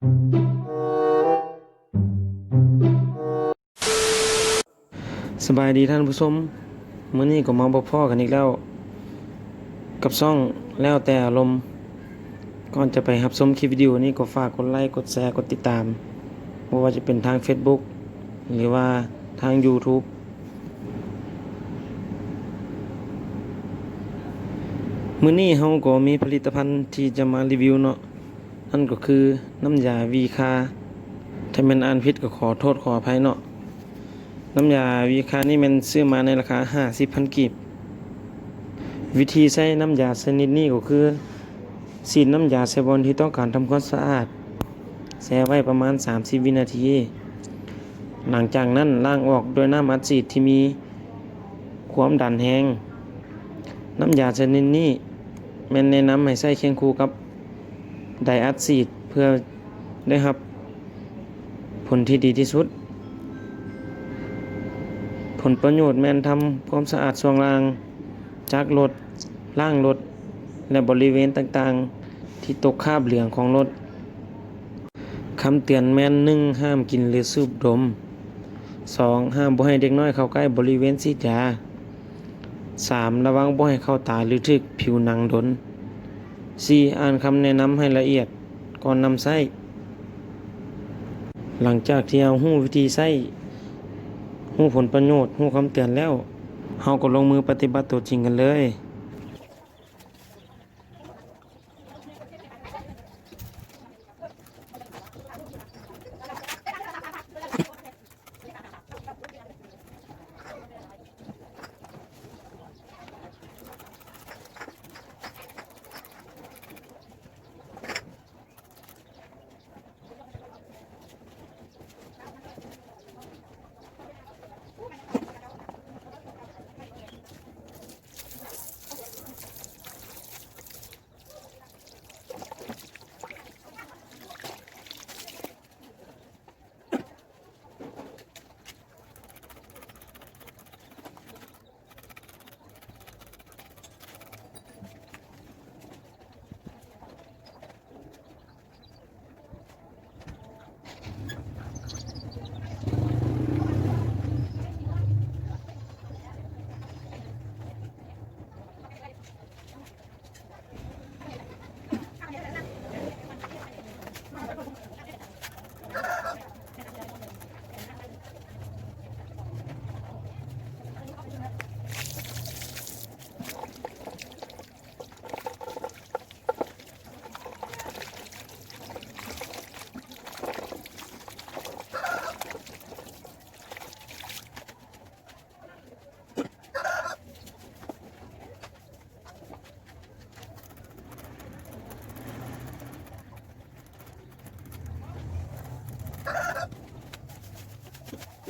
สบายดีท่านผู้ชมมื้อนี้ก็มาพบพ่อกันอีกแล้ว กับช่องแล้วแต่อารมณ์ก่อนจะไปรับชมคลิปวิดีโอนี้ก็ฝากกดไลค์กดแชร์กดติดตามบ่ว่าจะเป็นทาง Facebook หรือว่าทาง YouTube มื้อนี้เฮาก็มีผลิตภัณฑ์ที่จะมารีวิวเนาะ นั่นก็คือน้ำยาวีคาถ้าแม่นอ่านผิดก็ขอโทษขออภัยเนาะน้ำยาวีคานี่มันซื้อมาในราคา50,000กีบ วิธีใช้น้ำยาชนิดนี้ก็คือสีดน้ำยาใส่บอลที่ต้องการทำความสะอาดแช่ไว้ประมาณ 30 วินาที หลังจากนั้นล้างออกด้วยน้ำอัดฉีดที่มีความดันแห้งน้ำยาชนิดนี้แม่นแนะนำให้ใช้เคียงคู่กับ ไดอัดฉีดเพื่อได้รับ ผลที่ดีที่สุด ผลประโยชน์แม่นทำความสะอาดส่วนล่าง จากรถล่างรถ และบริเวณต่างๆ ที่ตกคาบเหลืองของรถคำเตือนแม่นหนึ่งห้ามกินหรือสูบดม 2. ห้ามบ่ให้เด็กน้อยเข้าใกล้บริเวณสีดยา 3. ระวังบ่ให้เข้าตาหรือทึกผิวหนังดน 4. อ่านคำแนะนำให้ละเอียดก่อนนำใช้หลังจากที่เอาหู้วิธีใช้หู้ผลประโยชน์หู้คำเตือนแล้วเฮาก็ลงมือปฏิบัติตัวจริงกันเลย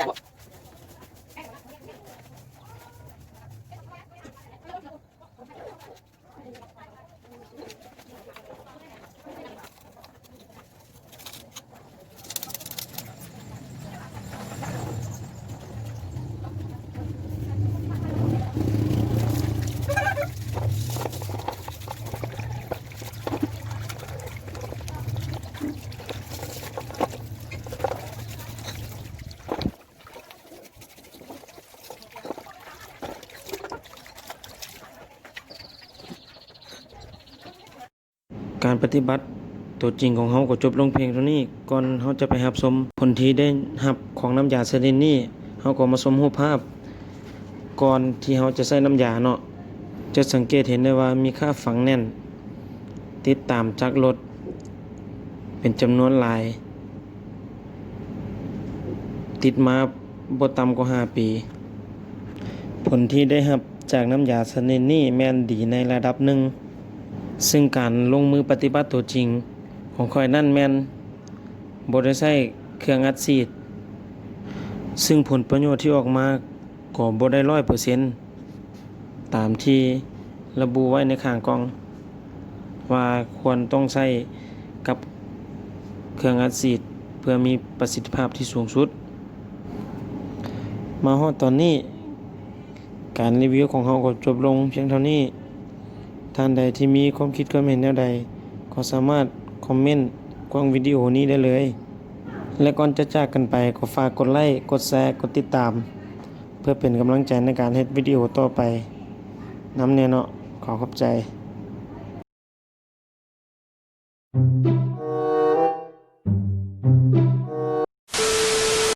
Hasta. การปฏิบัติตัวจริงของเฮาก็จบลงเพียงเท่านี้ก่อนเฮาจะไปรับชมผลที่ได้รับของน้ำยาชนิดนี้เฮาก็มาชมรูปภาพ ก่อนที่เฮาจะใส่น้ำยาเนาะจะสังเกตเห็นได้ว่ามีค่าฝังแน่น ติดตามจากรถเป็นจำนวนหลาย ติดมาบ่ต่ำกว่า 5 ปี ผลที่ได้รับจากน้ำยาชนิดนี้แม่นดีในระดับหนึ่ง ซึ่งการลงมือปฏิบัติตัวจริง ของคอยนั่นแมนบได้ใช้เครื่องอัดฉีด ซึ่งผลประโยชน์ที่ออกมาก็บ่ได้ร้อยเปอร์เซ็นต์ตามที่ระบุไว้ในข้างกล้อง ว่าควรต้องใช้กับเครื่องอัดฉีด เพื่อมีประสิทธิภาพที่สูงสุด มาฮอดตอนนี้ การรีวิวของเราก็จบลงเพียงเท่านี้ ท่านใดที่มีความคิดความเห็นแนวใด ก็สามารถคอมเมนต์กว้างวิดีโอนี้ได้เลย และก่อนจะจากกันไปก็ฝากกดไลค์กดแชร์กดติดตาม เพื่อเป็นกำลังใจในการเฮ็ดวิดีโอต่อไปน้ำเนี่ยเนาะขอขอบใจ